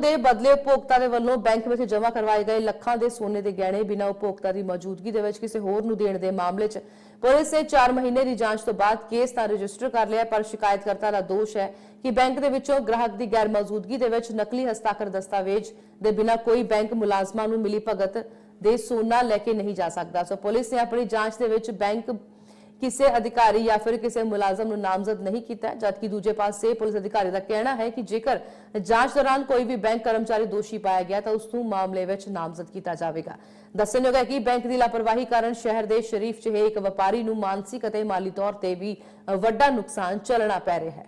ਦੇ ਬਦਲੇ ਉਪਭੋਗਤਾ ਦੇ ਵੱਲੋਂ ਬੈਂਕ ਵਿੱਚ ਜਮ੍ਹਾਂ ਕਰਵਾਏ ਗਏ ਲੱਖਾਂ ਦੇ ਸੋਨੇ ਦੇ ਗਹਿਣੇ ਬਿਨਾਂ ਉਪਭੋਗਤਾ ਦੀ ਮੌਜੂਦਗੀ ਦੇ ਵਿੱਚ ਕਿਸੇ ਹੋਰ ਨੂੰ ਦੇਣ ਦੇ ਮਾਮਲੇ 'ਚ ਪੁਲਿਸ ਨੇ 4 ਮਹੀਨੇ ਦੀ ਜਾਂਚ ਤੋਂ ਬਾਅਦ ਕੇਸ ਤਾਂ ਰਜਿਸਟਰ ਕਰ ਲਿਆ, ਪਰ ਸ਼ਿਕਾਇਤਕਰਤਾ ਦਾ ਦੋਸ਼ ਹੈ ਕਿ ਬੈਂਕ ਦੇ ਵਿੱਚੋਂ ਗ੍ਰਾਹਕ ਦੀ ਗੈਰ ਮੌਜੂਦਗੀ ਦੇ ਵਿੱਚ ਨਕਲੀ ਹਸਤਾਖਰ ਦਸਤਾਵੇਜ਼ ਦੇ ਬਿਨਾਂ ਕੋਈ ਬੈਂਕ ਮੁਲਾਜ਼ਮਾਂ ਨੂੰ ਮਿਲੀ ਭਗਤ ਦੇ ਸੋਨਾ ਲੈ ਕੇ ਨਹੀਂ ਜਾ ਸਕਦਾ। ਸੋ ਪੁਲਿਸ ਨੇ ਆਪਣੀ ਜਾਂਚ ਦੇ ਵਿੱਚ ਬੈਂਕ ਕਿਸੇ ਅਧਿਕਾਰੀ ਜਾਂ ਫਿਰ ਕਿਸੇ ਮੁਲਾਜ਼ਮ ਨੂੰ ਨਾਮਜ਼ਦ ਨਹੀਂ ਕੀਤਾ, ਜਦਕਿ ਦੂਜੇ ਪਾਸੇ ਪੁਲਿਸ ਅਧਿਕਾਰੀ ਦਾ ਕਹਿਣਾ ਹੈ ਕਿ ਜੇਕਰ ਜਾਂਚ ਦੌਰਾਨ ਕੋਈ ਵੀ ਬੈਂਕ ਕਰਮਚਾਰੀ ਦੋਸ਼ੀ ਪਾਇਆ ਗਿਆ ਤਾਂ ਉਸ ਨੂੰ ਮਾਮਲੇ ਵਿੱਚ ਨਾਮਜ਼ਦ ਕੀਤਾ ਜਾਵੇਗਾ। ਦੱਸਣਯੋਗ ਹੈ ਕਿ ਬੈਂਕ ਦੀ ਲਾਪਰਵਾਹੀ ਕਾਰਨ ਸ਼ਹਿਰ ਦੇ ਸ਼ਰੀਫ ਜਿਹੇ ਇੱਕ ਵਪਾਰੀ ਨੂੰ ਮਾਨਸਿਕ ਅਤੇ ਮਾਲੀ ਤੌਰ ਤੇ ਵੀ ਵੱਡਾ ਨੁਕਸਾਨ ਚੱਲਣਾ ਪੈ ਰਿਹਾ ਹੈ।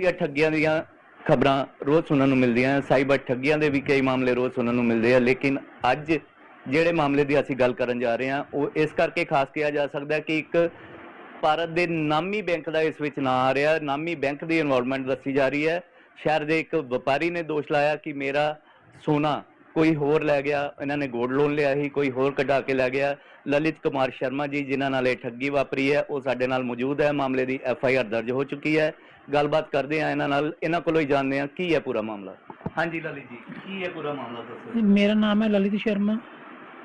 ਦੀਆਂ ਠੱਗੀਆਂ ਦੀਆਂ ਖਬਰਾਂ ਰੋਜ਼ ਸੁਣਨ ਨੂੰ ਮਿਲਦੀਆਂ ਹਨ ਸਾਈਬਰ ਠੱਗੀਆਂ ਦੇ ਵੀ ਕਈ ਮਾਮਲੇ ਰੋਜ਼ ਸੁਣਨ ਨੂੰ ਮਿਲਦੇ ਆ, ਲੇਕਿਨ ਅੱਜ ਜਿਹੜੇ ਮਾਮਲੇ ਦੀ ਅਸੀਂ ਗੱਲ ਕਰਨ ਜਾ ਰਹੇ ਹਾਂ, ਉਹ ਇਸ ਕਰਕੇ ਖਾਸ ਕਿਹਾ ਜਾ ਸਕਦਾ ਹੈ ਕਿ ਇੱਕ ਭਾਰਤ ਦੇ ਨਾਮੀ ਬੈਂਕ ਦਾ ਇਸ ਵਿੱਚ ਨਾਂ ਆ ਰਿਹਾ, ਨਾਮੀ ਬੈਂਕ ਦੀ ਇਨਵੋਲਵਮੈਂਟ ਦੱਸੀ ਜਾ ਰਹੀ ਹੈ। ਸ਼ਹਿਰ ਦੇ ਇੱਕ ਵਪਾਰੀ ਨੇ ਦੋਸ਼ ਲਾਇਆ ਕਿ ਮੇਰਾ ਸੋਨਾ ਕੋਈ ਹੋਰ ਲੈ ਗਿਆ ਇਹਨਾਂ ਨੇ ਗੋਲਡ ਲੋਨ ਲਿਆ ਸੀ ਕੋਈ ਹੋਰ ਕਢਾ ਕੇ ਲੈ ਗਿਆ। ਲਲਿਤ ਕੁਮਾਰ ਸ਼ਰਮਾ ਜੀ ਜਿਨ੍ਹਾਂ ਨਾਲ ਇਹ ਠੱਗੀ ਵਾਪਰੀ ਹੈ ਉਹ ਸਾਡੇ ਨਾਲ ਮੌਜੂਦ ਹੈ। ਮਾਮਲੇ ਦੀ ਐਫ ਆਈ ਆਰ ਦਰਜ ਹੋ ਚੁੱਕੀ ਹੈ। ਗੱਲਬਾਤ ਕਰਦੇ ਆ ਇਹਨਾਂ ਨਾਲ। ਇਹਨਾਂ ਕੋਲੋਂ ਹੀ ਜਾਣਦੇ ਆ ਕੀ ਹੈ ਪੂਰਾ ਮਾਮਲਾ। ਹਾਂਜੀ ਲਲਿਤ ਜੀ ਕੀ ਹੈ ਪੂਰਾ ਮਾਮਲਾ ਦੱਸੋ? ਮੇਰਾ ਨਾਮ ਹੈ ਲਲਿਤ ਸ਼ਰਮਾ।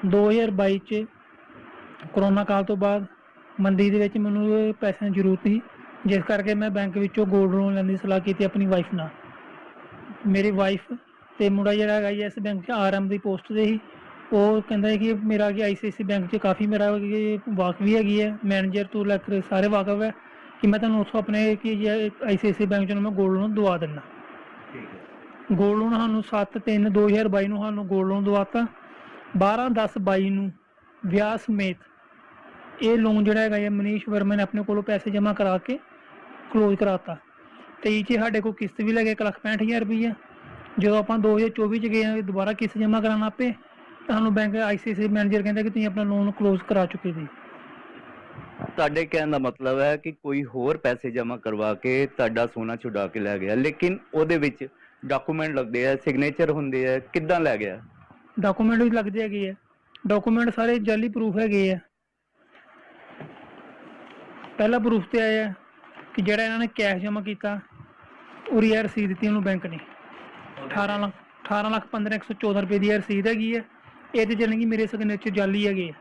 2022 ਚ ਕਰੋਨਾ ਕਾਲ ਤੋਂ ਬਾਅਦ ਮੰਦੀ ਦੇ ਵਿੱਚ ਮੈਨੂੰ ਪੈਸਿਆਂ ਦੀ ਜ਼ਰੂਰਤ ਸੀ। ਜਿਸ ਕਰਕੇ ਮੈਂ ਬੈਂਕ ਵਿੱਚੋਂ 골ਡ ਲੋਨ ਲੈਣ ਦੀ ਸਲਾਹ ਕੀਤੀ ਆਪਣੀ ਵਾਈਫ ਨਾਲ। ਮੇਰੀ ਵਾਈਫ ਤੇ ਮੁੰਡਾ ਜਿਹੜਾ ਹੈਗਾ ਇਸ ਬੈਂਕ 'ਚ ਆਰਐਮ ਦੀ ਪੋਸਟ ਤੇ ਸੀ। ਉਹ ਕਹਿੰਦਾ ਹੈ ਕਿ ਮੇਰਾ ਕਿ ਆਈਸੀਆਈਸੀ ਬੈਂਕ 'ਚ ਕਾਫੀ ਮੇਰਾ ਕਿ ਵਾਕ ਵੀ ਹੈਗੀ ਹੈ। ਮੈਨੇਜਰ ਤੋਂ ਲੈ ਕੇ ਸਾਰੇ ਵਾਕਫ ਹੈ ਕਿ ਮੈਂ ਤੁਹਾਨੂੰ ਉੱਥੋਂ ਆਪਣੇ ਕਿ ਆਈਸੀਆਈਸੀ ਬੈਂਕ 'ਚੋਂ ਮੈਂ 골ਡ ਲੋਨ ਦਵਾ ਦਿੰਦਾ। ਗੋਲਡ ਲੋਨ ਸਾਨੂੰ 7 3 2022 ਨੂੰ ਸਾਨੂੰ ਗੋਲਡ ਲੋਨ ਦਵਾਤਾ। 12 10 22 ਨੂੰ ਵਿਆਹ ਸਮੇਤ ਇਹ ਲੋਨ ਜਿਹੜਾ ਹੈਗਾ ਇਹ ਮਨੀਸ਼ ਵਰਮਾ ਨੇ ਆਪਣੇ ਕੋਲੋਂ ਪੈਸੇ ਜਮ੍ਹਾਂ ਕਰਾ ਕੇ ਕਲੋਜ਼ ਕਰਾਤਾ। 23 ਚ ਸਾਡੇ ਕੋਲ ਕਿਸ਼ਤ ਵੀ ਲੱਗੇ 165000 ਰੁਪਈਆ। ਜਦੋਂ ਆਪਾਂ 2024 ਚ ਗਏ ਆ ਦੁਬਾਰਾ ਕਿਸ਼ਤ ਜਮ੍ਹਾਂ ਕਰਾਉਣਾ ਪਏ ਤਾਂ ਸਾਨੂੰ ਬੈਂਕ ਆਈਸੀਆਈਸੀ ਮੈਨੇਜਰ ਕਹਿੰਦਾ ਕਿ ਤੁਸੀਂ ਆਪਣਾ ਲੋਨ ਕਲੋਜ਼ ਕਰਾ ਚੁੱਕੇ ਜੀ ਤੁਹਾਡੇ ਕਹਿਣ ਦਾ ਮਤਲਬ ਹੈ ਕਿ ਕੋਈ ਹੋਰ ਪੈਸੇ ਜਮ੍ਹਾਂ ਕਰਵਾ ਕੇ ਤੁਹਾਡਾ ਸੋਨਾ ਛੁਡਾ ਕੇ ਲੈ ਗਿਆ ਲੇਕਿਨ ਉਹਦੇ ਵਿੱਚ ਡਾਕੂਮੈਂਟ ਲੱਗਦੇ ਆ ਸਿਗਨੇਚਰ ਹੁੰਦੇ ਆ ਕਿੱਦਾਂ ਲੈ ਗਿਆ? ਡਾਕੂਮੈਂਟ ਵੀ ਲੱਗਦੇ ਹੈਗੇ ਆ। ਡਾਕੂਮੈਂਟ ਸਾਰੇ ਜਾਲੀ ਪ੍ਰੂਫ ਹੈਗੇ ਆ। ਪਹਿਲਾ ਪ੍ਰੂਫ ਤੇ ਆਇਆ ਕਿ ਜਿਹੜਾ ਇਹਨਾਂ ਨੇ ਕੈਸ਼ ਜਮ੍ਹਾਂ ਕੀਤਾ ਇਹ ਰਸੀਦ ਦਿੱਤੀ ਉਹਨੂੰ ਬੈਂਕ ਨੇ। 18 ਲੱਖ 18 ਲੱਖ 15114 ਰੁਪਏ ਦੀ ਇਹ ਰਸੀਦ ਹੈਗੀ ਹੈ। ਇਹਦੇ ਜਾਣੀ ਕਿ ਮੇਰੇ ਸਿਗਨੇਚਰ ਜਾਲੀ ਹੈਗੇ